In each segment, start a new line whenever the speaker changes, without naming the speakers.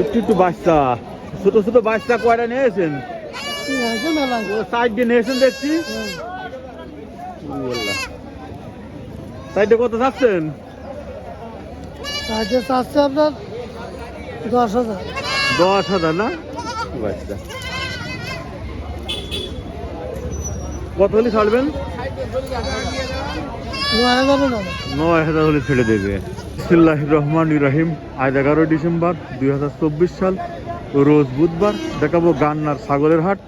একটু একটু বাচ্চা। ছোট ছোট বাচ্চা কয়টা নিয়েছেন? সাইড দিয়ে নিয়েছেন দেখছি। সাইডে কত থাকছেন
চাচ্ছে আপনার দশ হাজার।
দশ হাজার না? বাচ্চা। কত হলে ছাড়বেন?
নয়
হাজার হলে ছেড়ে দেবে। বিসমিল্লাহ রহমান রাহিম আজ এগারোই ডিসেম্বর দুই হাজার চব্বিশ সাল। রোজ বুধবার দেখাবো গান্নার ছাগলের হাট।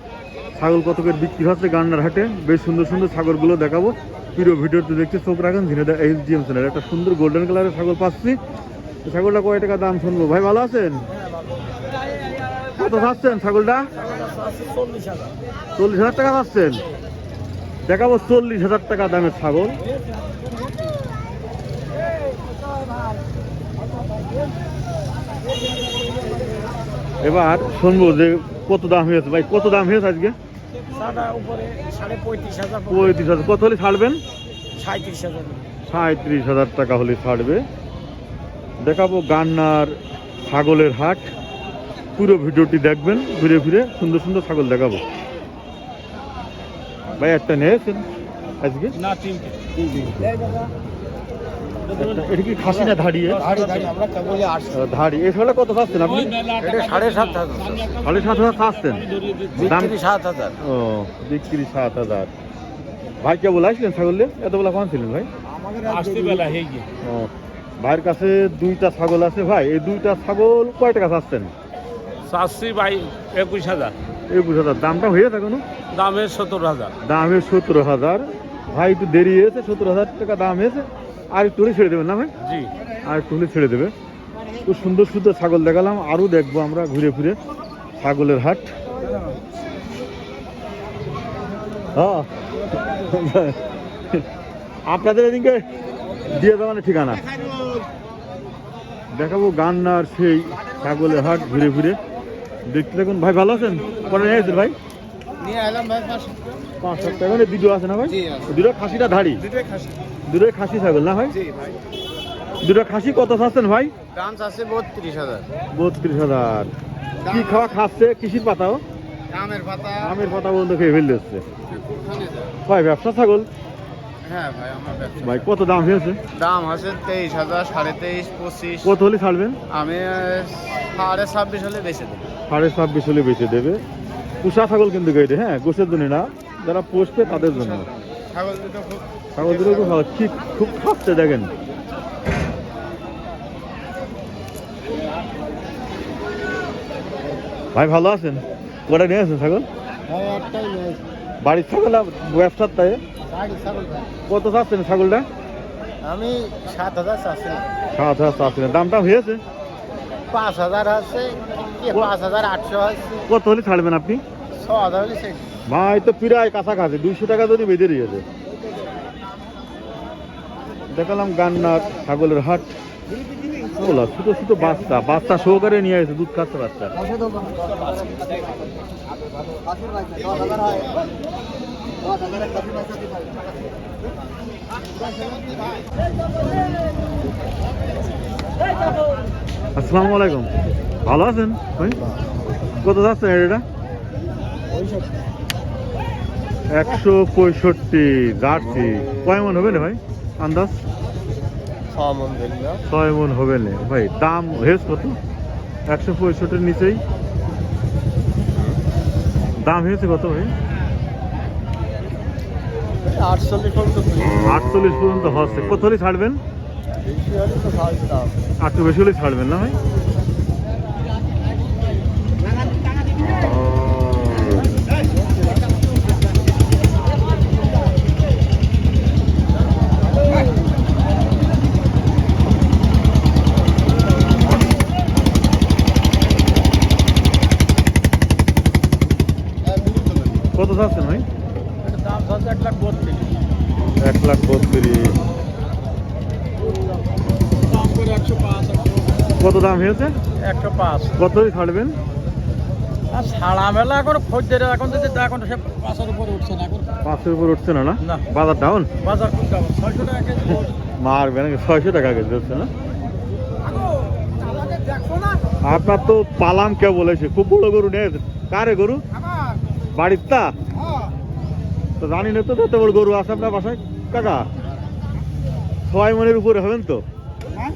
ছাগল কতকের বিক্রি হচ্ছে গান্নার হাটে? বেশ সুন্দর সুন্দর ছাগলগুলো দেখাবো। প্রিয় ভিডিওতে দেখতে চোখ রাখেন ধীরে এইচ ডি এম চ্যানেল একটা সুন্দর গোল্ডেন কালারের ছাগল পাচ্ছি। ছাগলটা কয় টাকা দাম শুনব? ভাই, ভালো আছেন? কত পাচ্ছেন ছাগলটা? চল্লিশ হাজার টাকা পাচ্ছেন দেখাবো চল্লিশ হাজার টাকা দামের ছাগল। এবার শুনব যে কত দাম হয়েছে। ভাই কত দাম হয়েছে আজকে?
পঁয়ত্রিশ হাজার
কত হলে ছাড়বেন?
সাঁত্রিশ হাজার
টাকা হলে ছাড়বে। দেখাবো গান্নার ছাগলের হাট। পুরো ভিডিওটি দেখবেন ঘুরে ফিরে সুন্দর সুন্দর ছাগল দেখাবো। ভাই একটা নিয়েছেন আজকে?
না
এটা কি খাসি না ধাড়িয়ে ধাড়ি ছাগলটা কত চাচ্ছেন আপনি?
এটা সাড়ে সাত হাজার।
সাড়ে সাত হাজার চাচ্ছেন দাম
বিক্রি সাত হাজার।
ও বিক্রি সাত হাজার। ভাই কে বলে আসলেন ছাগলে এত বেলা কখন ছিলেন ভাই?
আসতে বেলা
ও ভাইয়ের কাছে দুইটা ছাগল আছে ভাই। এই দুইটা ছাগল কয় টাকা চাচ্ছেন
চাচ্ছি ভাই একুশ হাজার।
একুশ হাজার। দামটা হয়েছে এখনও
দামের সত্তর হাজার।
দামের সতেরো হাজার। ভাই একটু দেরি হয়েছে সতেরো হাজার টাকা দাম হয়েছে? আর একটু ছেড়ে দেবেন না ভাই?
জি।
আর একটু ছেড়ে দেবে। খুব সুন্দর সুন্দর ছাগল দেখালাম আরও দেখব আমরা ঘুরে ফিরে ছাগলের হাট। হ্যাঁ। আপনাদের এদিকে দিয়ে দেওয়ার ঠিকানা? দেখাবো গান্নার সেই ছাগলের হাট ঘুরে ফিরে। দেখতে দেখুন ভাই ভালো আছেন? পরে নিয়ে আসছেন ভাই?
নিয়ে এলাম ভাই
পাঁচ মানে দুটো আছে না ভাই?
জি, আছে।
দুটো খাসিটা ধাড়ি।
দুটোই খাসি।
দুটোই খাসি ছাগল না ভাই?
ভাই।
দুটো খাসি কত চাচ্ছেন ভাই?
দাম চাচ্ছে বত্রিশ হাজার।
বত্রিশ হাজার। কি খাওয়া খাচ্ছে? কৃষির পাতাও
আমের পাতা।
আমের পাতা বন্ধ খেয়ে ফেলতে হচ্ছে। ভাই ব্যবসা ছাগল?
হ্যাঁ ভাই আমার ব্যবসা
ভাই কত দাম হয়েছে?
দাম আছে তেইশ হাজার সাড়ে তেইশ পঁচিশ।
কত হলে ছাড়বেন?
আমি সাড়ে ছাব্বিশ হলে বেশি দেবো।
সাড়ে ছাব্বিশ হলে বেঁচে দেবে। পুষা ছাগল কিন্তু গেটে হ্যাঁ? গোসের জন্য না যারা পোষবে তাদের জন্য।
ছাগল দুটো খুব
ছাগল দুটো খুব ঠিক খুব খাচ্ছে দেখেন। ভাই ভালো আছেন? কটা নিয়ে আছেন ছাগল? বাড়ির ছাগল ব্যবসার তাই? কত চাচ্ছেন ছাগলটা?
আমি সাত হাজার চাচ্ছি।
সাত হাজার চাচ্ছেন। দামটা হয়েছে?
পাঁচ হাজার আছে পাঁচ হাজার আটশো আছে।
কত হলে ছাড়বেন আপনি?
ছ হাজার হলে
ভাই, তো প্রায় কাছাকাছি, দুইশো টাকা যদি বেঁধে দিয়েছে দেখালাম গান্নার ছাগলের হাট। ওলা, ছোট ছোট বাচ্চা বাচ্চা সহকারে নিয়ে আসে, দুধ খাচ্ছে বাচ্চা। আসসালামু আলাইকুম। ভালো আছেন? ভাই কত যাচ্ছেন এটা? একশো পঁয়ষট্টি জার্সি। কয় মন হবে না ভাই? আন্দাজ? ছয় মন হবে না। ভাই দাম হয়েছে কত? একশো পঁয়ষট্টির নিচেই। দাম হয়েছে কত ভাই?
আটচল্লিশ পর্যন্ত
হচ্ছে। কত হলে ছাড়বেন? একটু বেশি হলে ছাড়বেন না ভাই? কত চাচ্ছেন ভাই?
দাম এক লাখ বত্রিশ।
এক লাখ কত দাম হয়েছে?
একশো পাঁচ।
কত হলে ছাড়বেন?
আর সারা মেলা এখন খদ্দের এখন যদি এখন সে পাঁচের উপরে উঠছে না এখন।
পাঁচের উপর উঠছে না না। বাজার ডাউন
বাজার খুব ছয়শো টাকা কেজি
মারবে নাকি? ছয়শো টাকা কেজি হচ্ছে না? আপনার তো পালাম কে বলেছে খুব বড় গরু নিয়ে কারে গরু? বাড়ির তা তো জানি না তো এত বড় গরু আছে আপনার বাসায়। কাকা ছয় মনের উপরে হবেন তো?
হ্যাঁ?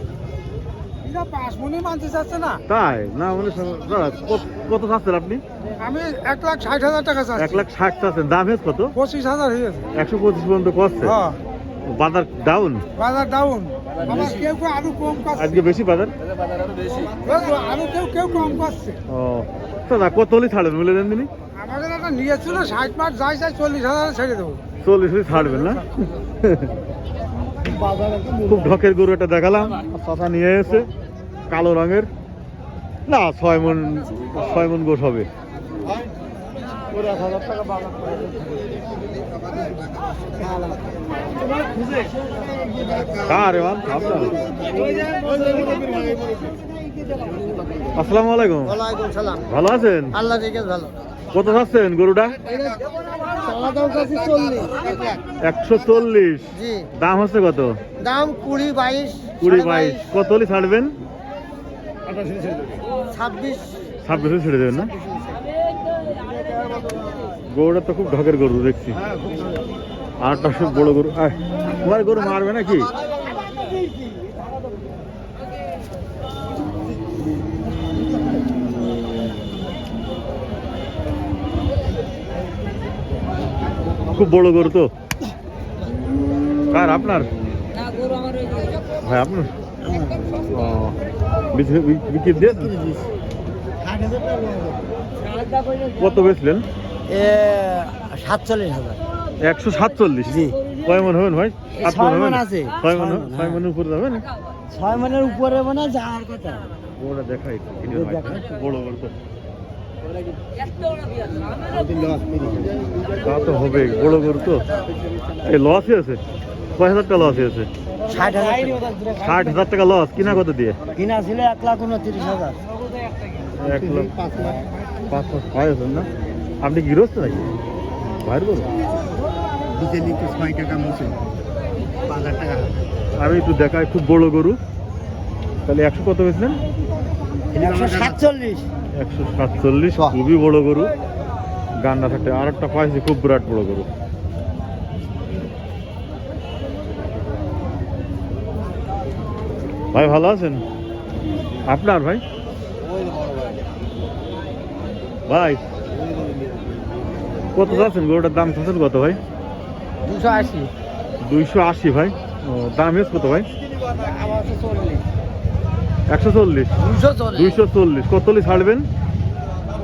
মনে
তাই? না মানে কত- চাচ্ছেন আপনি?
আমি এক লাখ ষাট হাজার টাকা
এক লাখ ষাট চাচ্ছেন। দাম হেস কত?
পঁচিশ হাজার হয়ে
একশো পঁচিশ পর্যন্ত করছে?
হ্যাঁ।
বাজার ডাউন
বাজার ডাউন কেউ কেউ আরও কম করছে।
আজকে বেশি বাজার?
আরও কেউ কেউ কম করছে।
ও দাদা কত হলে ছাড়বেন বলে দেন
একটা নিয়েছিল ষাট মাস যাই যাই চল্লিশ হাজার ছেড়ে দেবো।
চল্লিশ হলে ছাড়বেন না? খুব ঢকের গরু একটা দেখালাম চাচা নিয়ে এসে কালো রঙের। না ছয় মন ছয় মন গোস হবে। আপনার আসসালামু আলাইকুম। ভালো আছেন?
আল্লাহ ভালো।
কত চাচ্ছেন গরুটা? একশো চল্লিশ। দাম হচ্ছে কত?
দাম কুড়ি বাইশ
কুড়ি বাইশ। কত হলে ছাড়বেন?
ছাব্বিশ।
ছাব্বিশে ছেড়ে দেবেন না? গরুটা তো খুব ঢকের গরু দেখছি। আরটা সব বড় গরু। তোমার গরু মারবে নাকি? খুব বড় গরু তো। কার আপনার? বিক্রি কত বেচলেন?
এ সাতচল্লিশ হাজার।
একশো সাতচল্লিশ?
জি।
কয় মন হবেন ভাই?
ছয়
হবেন?
আছে।
ছয় মন
ছয়
ছয় মনের উপরে যাবেন
ছয় মানের উপরে মানে যাওয়ার কথা। ওই দেখাই।
বড় বড় তো তা হবে বড় গরু তো। এই লসই আছে কয় হাজার টাকা লসই আছে?
ষাট হাজার
টাকা। লস কিনা কত দিয়ে?
কিনা ছিল এক লাখ উনত্রিশ হাজার।
এক লাখ পাঁচ পাঁচ ছয় হাজার না? আপনি গৃহস্থ নাকি? বাইর গরু?
বিকেলি তো ছয় টাকা মতো পাঁচ হাজার টাকা।
আমি একটু দেখাই খুব বড় গরু। তাহলে একশো কত বেচলেন?
একশো সাতচল্লিশ।
একশো সাতচল্লিশ খুবই বড় গরু। গান্ডা থাকে আর একটা পাইছি খুব বিরাট বড় গরু। ভাই ভালো আছেন? আপনার ভাই? ভাই কত যাচ্ছেন? গরুটার দাম চাচ্ছেন কত ভাই?
দুশো আশি।
দুইশো আশি ভাই। ও দাম এস কত ভাই? একশো চল্লিশ।
দুশো চল্লিশ।
দুইশো চল্লিশ। কত হলে ছাড়বেন?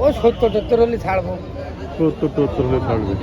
ওই সত্তর সত্তর হলে ছাড়বো।
সত্তর সত্তর হলে ছাড়বেন।